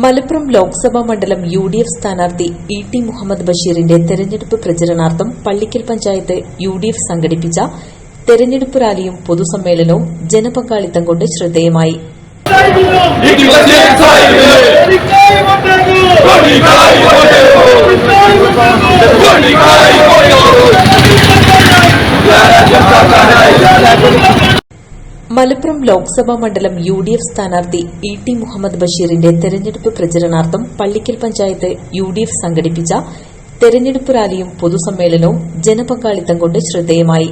മലപ്പുറം ലോക്സഭാ മണ്ഡലം U D F സ്ഥാനാർത്ഥി E T Muhammad ബഷീറിന്റെ തെരഞ്ഞെടുപ്പ് പ്രചരണാർത്ഥം Pallikkal panchayat U D F സംഘടിപ്പിച്ച തെരഞ്ഞെടുപ്പ് റാലിയും പൊതുസമ്മേളനവും ജനപങ്കാളിത്തം കൊണ്ട് ശ്രദ്ധേയമായി മലപ്പുറം ലോക്സഭാ മണ്ഡലം യു ഡി എഫ് സ്ഥാനാർത്ഥി ഇ ടി മുഹമ്മദ് ബഷീറിന്റെ തെരഞ്ഞെടുപ്പ് പ്രചരണാർത്ഥം Pallikkal panchayat U D F സംഘടിപ്പിച്ച തെരഞ്ഞെടുപ്പ് റാലിയും പൊതുസമ്മേളനവും ജനപങ്കാളിത്തം കൊണ്ട് ശ്രദ്ധേയമായി.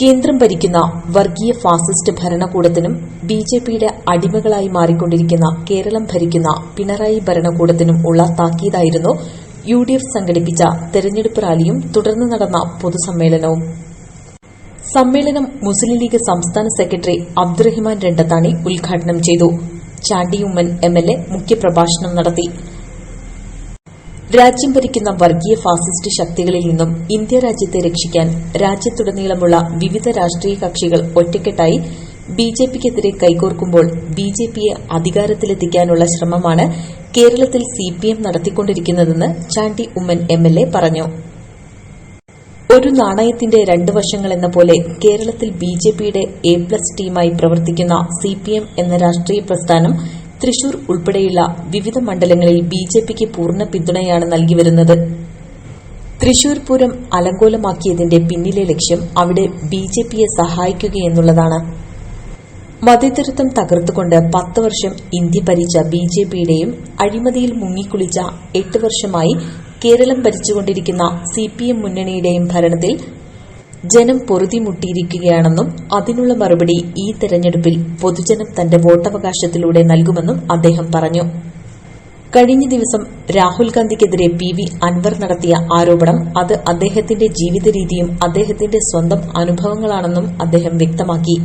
കേന്ദ്രം ഭരിക്കുന്ന വർഗീയ ഫാസിസ്റ്റ് ഭരണകൂടത്തിനും ബി ജെ പിയുടെ അടിമകളായി മാറിക്കൊണ്ടിരിക്കുന്ന കേരളം ഭരിക്കുന്ന പിണറായി ഭരണകൂടത്തിനും ഉള്ള താക്കീതായിരുന്നു യു ഡി എഫ് സംഘടിപ്പിച്ച തെരഞ്ഞെടുപ്പ് റാലിയും തുടർന്ന് നടന്ന പൊതുസമ്മേളനവും. സമ്മേളനം മുസ്ലിം ലീഗ് സംസ്ഥാന സെക്രട്ടറി അബ്ദുറഹിമാൻ രണ്ടത്താണി ഉദ്ഘാടനം ചെയ്തു. ചാണ്ടിയുമ്മൻ എം എൽ എ മുഖ്യപ്രഭാഷണം നടത്തി. രാജ്യം ഭരിക്കുന്ന വർഗീയ ഫാസിസ്റ്റ് ശക്തികളിൽ നിന്നും ഇന്ത്യ രാജ്യത്തെ രക്ഷിക്കാൻ രാജ്യത്തുടനീളമുള്ള വിവിധ രാഷ്ട്രീയ കക്ഷികൾ ഒറ്റക്കെട്ടായി ബിജെപിക്കെതിരെ കൈകോർക്കുമ്പോൾ ബിജെപിയെ അധികാരത്തിലെത്തിക്കാനുള്ള ശ്രമമാണ് കേരളത്തിൽ സിപിഎം നടത്തിക്കൊണ്ടിരിക്കുന്നതെന്ന് ചാണ്ടി ഉമ്മൻ എംഎൽഎ പറഞ്ഞു. ഒരു നാണയത്തിന്റെ രണ്ട് വശങ്ങൾ എന്ന പോലെ കേരളത്തിൽ ബി ജെ പിയുടെ എ പ്ലസ് ടീമായി പ്രവർത്തിക്കുന്ന സി പി എം എന്ന രാഷ്ട്രീയ പ്രസ്ഥാനം തൃശൂർ ഉൾപ്പെടെയുള്ള വിവിധ മണ്ഡലങ്ങളിൽ ബി ജെ പിക്ക് പൂർണ പിന്തുണയാണ് നൽകിവരുന്നത് തൃശൂർ പൂരം അലങ്കോലമാക്കിയതിന്റെ പിന്നിലെ ലക്ഷ്യം അവിടെ ബി ജെ പിയെ സഹായിക്കുകയെന്നുള്ളതാണ് മതേതരത്വം തകർത്തുകൊണ്ട് പത്ത് വർഷം ഇന്ത്യ ഭരിച്ച ബി ജെ പിയുടെയും അഴിമതിയിൽ മുങ്ങിക്കുളിച്ച എട്ട് വർഷമായി കേരളം ഭരിച്ചുകൊണ്ടിരിക്കുന്ന സി പി എം മുന്നണിയുടെയും ഭരണത്തിൽ ജനം പൊറുതിമുട്ടിയിരിക്കുകയാണെന്നും അതിനുള്ള മറുപടി ഈ തെരഞ്ഞെടുപ്പിൽ പൊതുജനം തന്റെ വോട്ടവകാശത്തിലൂടെ നൽകുമെന്നും അദ്ദേഹം പറഞ്ഞു. കഴിഞ്ഞ ദിവസം രാഹുൽ ഗാന്ധിക്കെതിരെ പി വി അൻവർ നടത്തിയ ആരോപണം അത് അദ്ദേഹത്തിന്റെ ജീവിത രീതിയും അദ്ദേഹത്തിന്റെ സ്വന്തം അനുഭവങ്ങളാണെന്നും അദ്ദേഹം വ്യക്തമാക്കി.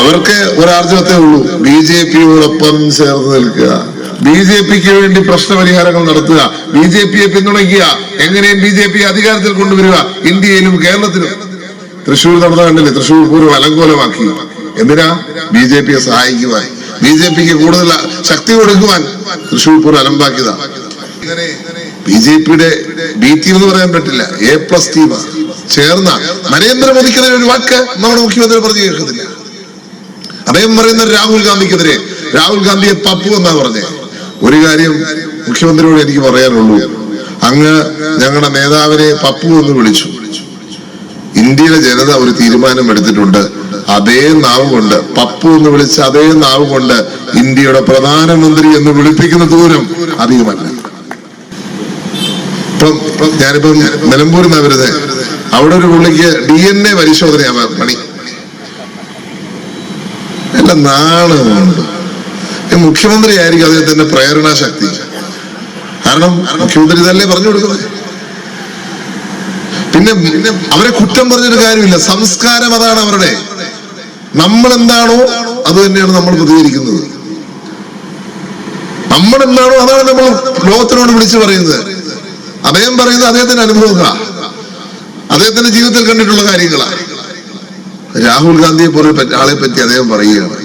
അവർക്ക് ഒരാർജവത്തേ ഉള്ളൂ. ബി ജെ പിയോടൊപ്പം ചേർന്ന് നിൽക്കുക. ബി ജെ പിക്ക് വേണ്ടി പ്രശ്നപരിഹാരങ്ങൾ നടത്തുക ബി ജെ പിയെ പിന്തുണയ്ക്കുക എങ്ങനെയും ബി ജെ പി അധികാരത്തിൽ കൊണ്ടുവരിക ഇന്ത്യയിലും കേരളത്തിലും. തൃശൂർ നടന്ന കണ്ടില്ലേ? തൃശൂർ പൂരം അലങ്കോലമാക്കി. എന്തിനാ? ബി ജെ പിയെ സഹായിക്കുവാൻ. ബി ജെ പിക്ക് കൂടുതൽ ശക്തി കൊടുക്കുവാൻ തൃശൂർ പൂരം അലമ്പാക്കിയതാ. ബി ജെ പിയുടെ ബി ടീം എന്ന് പറയാൻ പറ്റില്ല. എ പ്ലസ് ടീമാ ചേർന്ന നരേന്ദ്രമോദിക്കെതിരെ ഒരു വാക്ക് നമ്മുടെ മുഖ്യമന്ത്രി പറഞ്ഞു കേൾക്കുന്നില്ല അദ്ദേഹം പറയുന്ന രാഹുൽ ഗാന്ധിക്കെതിരെ. രാഹുൽ ഗാന്ധിയെ പപ്പു എന്നാ പറഞ്ഞേ. ഒരു കാര്യം മുഖ്യമന്ത്രിയോട് എനിക്ക് പറയാനുള്ളൂ. അങ്ങ് ഞങ്ങളുടെ നേതാവിനെ പപ്പു എന്ന് വിളിച്ചു. ഇന്ത്യയിലെ ജനത ഒരു തീരുമാനം എടുത്തിട്ടുണ്ട്. അതേ നാവ് കൊണ്ട് പപ്പു എന്ന് വിളിച്ച അതേ നാവ് കൊണ്ട് ഇന്ത്യയുടെ പ്രധാനമന്ത്രി എന്ന് വിളിപ്പിക്കുന്ന ദൂരം അധികമല്ല. ഇപ്പം ഞാനിപ്പം നിലമ്പൂരിൽ നിന്ന് വരുന്നത് അവിടെ ഒരു പുള്ളിക്ക് ഡി എൻ എ പരിശോധനയാണ് പണി. എല്ലാം നാണമുണ്ട്. മുഖ്യമന്ത്രി ആയിരിക്കും അദ്ദേഹത്തിന്റെ പ്രേരണാശക്തി കാരണം മുഖ്യമന്ത്രി ഇതല്ലേ പറഞ്ഞു കൊടുക്കുന്നത്? പിന്നെ അവരെ കുറ്റം പറഞ്ഞൊരു കാര്യമില്ല. സംസ്കാരം അതാണ് അവരുടെ. നമ്മൾ എന്താണോ അത് തന്നെയാണ് നമ്മൾ പ്രതികരിക്കുന്നത്. നമ്മൾ എന്താണോ അതാണ് നമ്മൾ ലോകത്തിനോട് വിളിച്ചു പറയുന്നത്. അദ്ദേഹം പറയുന്നത് അദ്ദേഹത്തിന്റെ അനുഭവങ്ങളാ. അദ്ദേഹത്തിന്റെ ജീവിതത്തിൽ കണ്ടിട്ടുള്ള കാര്യങ്ങളാണ് രാഹുൽ ഗാന്ധിയെ പോലെ ആളെ പറ്റി അദ്ദേഹം പറയുകയാണ്.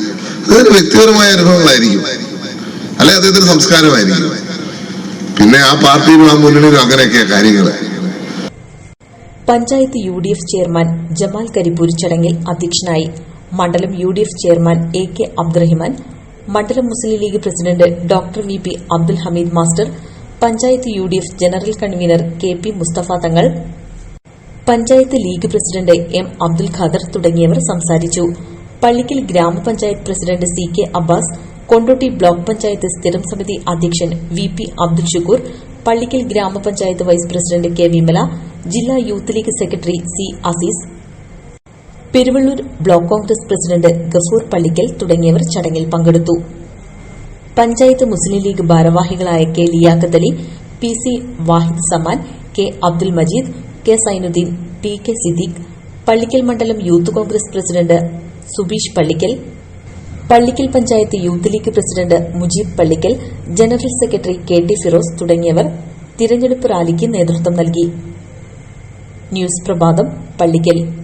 അതൊരു വ്യക്തിപരമായ അനുഭവങ്ങളായിരിക്കും. അല്ലെ അദ്ദേഹത്തിന്റെ സംസ്കാരമായിരിക്കും. പിന്നെ ആ പാർട്ടിയിലും ആ മുന്നണിയിലും അങ്ങനെയൊക്കെയാ കാര്യങ്ങൾ. Panchayat U D F chairman Jamal Karipur ചടങ്ങിൽ അധ്യക്ഷനായി മണ്ഡലം U D F chairman A K Abdurahiman മണ്ഡലം Muslim League president doctor V P Abdul Hameed master panchayat U D F general convener K P Mustafa Thangal panchayat League president M Abdul Khader തുടങ്ങിയവർ സംസാരിച്ചു. പള്ളിക്കൽ ഗ്രാമപഞ്ചായത്ത് president C K Abbas Kondotty block panchayat സ്ഥിരം സമിതി അധ്യക്ഷൻ V P Abdul Shukoor Pallikkal ഗ്രാമപഞ്ചായത്ത് vice president K Vimala ജില്ലാ youth League secretary C Azeez Peruvallur block Congress president Gafoor Pallikkal തുടങ്ങിയവർ ചടങ്ങിൽ പങ്കെടുത്തു. പഞ്ചായത്ത് മുസ്ലിം ലീഗ് ഭാരവാഹികളായ K Liyaqat Ali P C Wahid Saman K Abdul Majeed K Zainuddin T K Siddique Pallikkal മണ്ഡലം youth Congress president Subeesh Pallikkal Pallikkal panchayat youth League president Mujeeb Pallikkal general secretary K T Firoz തുടങ്ങിയവർ തിരഞ്ഞെടുപ്പ് റാലിക്ക് നേതൃത്വം നൽകി. News പ്രഭാതം പള്ളിക്കൽ.